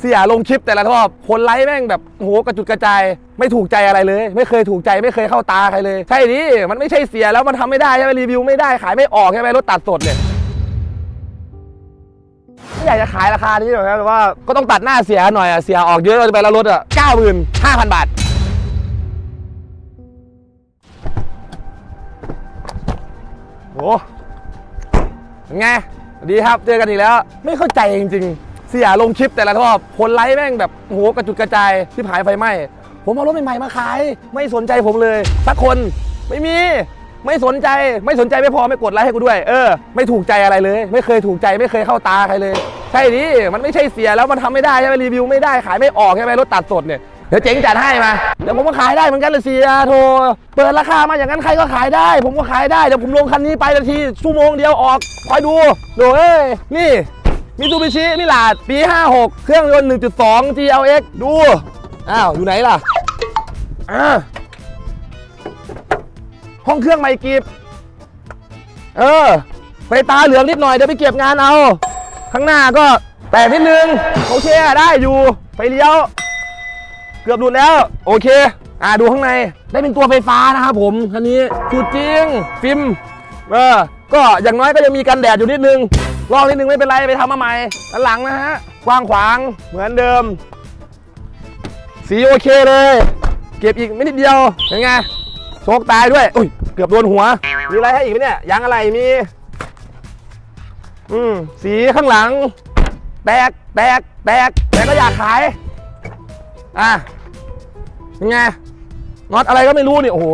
เสียลงคลิปแต่ละรอบคนไลค์แม่งแบบโหกระจุดกระจาย ไม่ถูกใจอะไรเลย ไม่เคยถูกใจไม่เคยเข้าตาใครเลย ใช่ดิมันไม่ใช่เสียแล้วมันทำไม่ได้ใช่ไหมรีวิวไม่ได้ขายไม่ออกใช่ไหมรถตัดสดเนี่ยไม่อยากจะขายราคานี้หรอกครับแต่ว่าก็ต้องตัดหน้าเสียหน่อยอะเสียออกเยอะเลยไปแล้วรถอะเก้าหมื่นห้าพันบาทโอ้เป็นไงดีครับเจอกันอีกแล้ว ไม่เข้าใจจริงๆ เสียลงคลิปแต่ละรอบคนไลค์แม่งแบบโหกระจุดกระจายที่หายไฟไหม้ผมเอารถใหม่ๆมาขาย ไม่สนใจผมเลยสักคนไม่มีไม่สนใจไม่สนใจไม่พอไม่กดไลค์ให้กูด้วยเออไม่ถูกใจอะไรเลย ไม่เคยถูกใจไม่เคยเข้าตาใครเลย ใช่ดิมันไม่ใช่เสียแล้วมันทำไม่ได้ใช่ไหมรีวิวไม่ได้ขายไม่ออกใช่ไหมรถตัดสดเนี่ยเดี๋ยวเจ๊งจัดให้มาเดี๋ยวผมก็ขายได้เหมือนกันเลยเสียโทรเปิดราคามาอย่างนั้นใครก็ขายได้ ผมก็ขายได้เดี๋ยวผมลงคันนี้ไปนาทีชั่วโมงเดียวออกคอยดูดูเอ้ยนี่ มิซูบิชิมิลาดปี 56 เครื่องยนต์ 1.2 GLX ดู อ้าว อยู่ไหนล่ะอ่าห้องเครื่องไม่กีบเออไฟตาเหลืองนิดหน่อย เดี๋ยวไปเก็บงานเอา ข้างหน้าก็แตกนิดนึง โอเค ได้อยู่ไฟเลี้ยว เกือบหลุดแล้ว โอเค อ่าดูข้างใน ได้เป็นตัวไฟฟ้านะครับผม คันนี้สุดจริง ฟิล์มเออ ก็อย่างน้อยก็ยังมีกันแดดอยู่นิดนึง ลองนิดนึงไม่เป็นไรไปทำมาใหม่ด้านหลังนะฮะกว้างขวางเหมือนเดิม สีโอเคเลย เก็บอีกไม่นิดเดียวเป็นไงโชคตายด้วยอุ้ยเกือบโดนหัว มีอะไรให้อีกไหมเนี่ยยางอะไรมี อืมสีข้างหลัง แตกแตกแตกแต่ก็อยากขาย อะเป็นไงน็อตอะไรก็ไม่รู้เนี่ยโอ้โห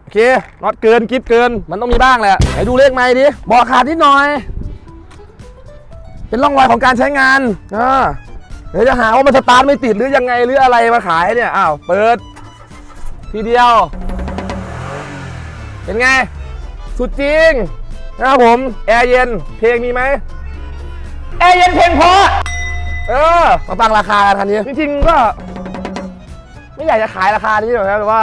โอเคน็อตเกินกิฟเกินมันต้องมีบ้างแหละไหนดูเลขไม้ดิบอกขาดนิดหน่อย เป็นร่องรอยของการใช้งานอ่าเดี๋ยวจะหาว่ามันสตาร์ทไม่ติดหรือยังไงหรืออะไรมาขายเนี่ย อ้าว เปิด ทีเดียว เป็นไง สุดจริงนะครับผม แอร์เย็น เพลงมีไหม แอร์เย็นเพลงเพราะเออ มาตั้งราคากันคันนี้ จริงๆก็ ไม่อยากจะขายราคานี้หรอกครับแต่ว่า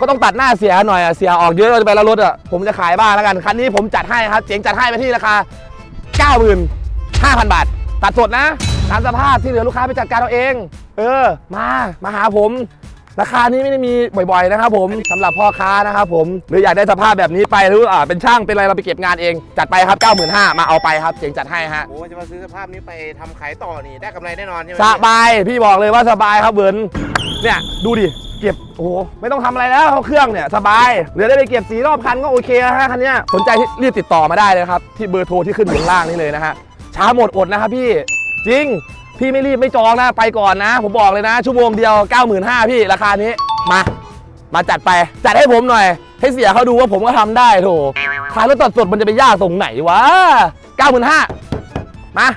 ก็ต้องตัดหน้าเสียหน่อยอะเสียออกเยอะเลยไปแล้วรถอะผมจะขายบ้างแล้วกัน คันนี้ผมจัดให้ครับ เจ๋งจัดให้ไปที่ราคา 95,000 บาท ตัดสดนะ ตามสภาพที่เหลือลูกค้าไปจัดการเอาเอง เออ มา มาหาผม ราคานี้ไม่ได้มีบ่อยๆนะครับผมสำหรับพ่อค้านะครับผมหรืออยากได้สภาพแบบนี้ไปหรืออ่าเป็นช่างเป็นอะไรเราไปเก็บงานเองจัดไปครับ 95,000มาเอาไปครับเจ๋งจัดให้ฮะโอ้จะมาซื้อสภาพนี้ไปทำขายต่อนี่ได้กำไรแน่นอนใช่ไหมสบายพี่บอกเลยว่าสบายครับเบิร์นเนี่ยดูดิเก็บโอ้โหไม่ต้องทำอะไรแล้วเครื่องเนี่ยสบายเหลือได้ไปเก็บสีรอบคันก็โอเคแล้วฮะคันเนี้ยสนใจที่รีบติดต่อมาได้เลยครับที่เบอร์โทรที่ขึ้นอยู่ข้างล่างนี่เลยนะฮะช้าหมดอดนะครับพี่จริง พี่ไม่รีบไม่จองนะไปก่อนนะ ผมบอกเลยนะ ชั่วโมงเดียว 95,000พี่ราคานี้มามาจัดไป จัดให้ผมหน่อย ให้เสียเขาดูว่าผมก็ทำได้โถขายรถตัดสดมันจะไปยากตรงไหนวะ 95,000มา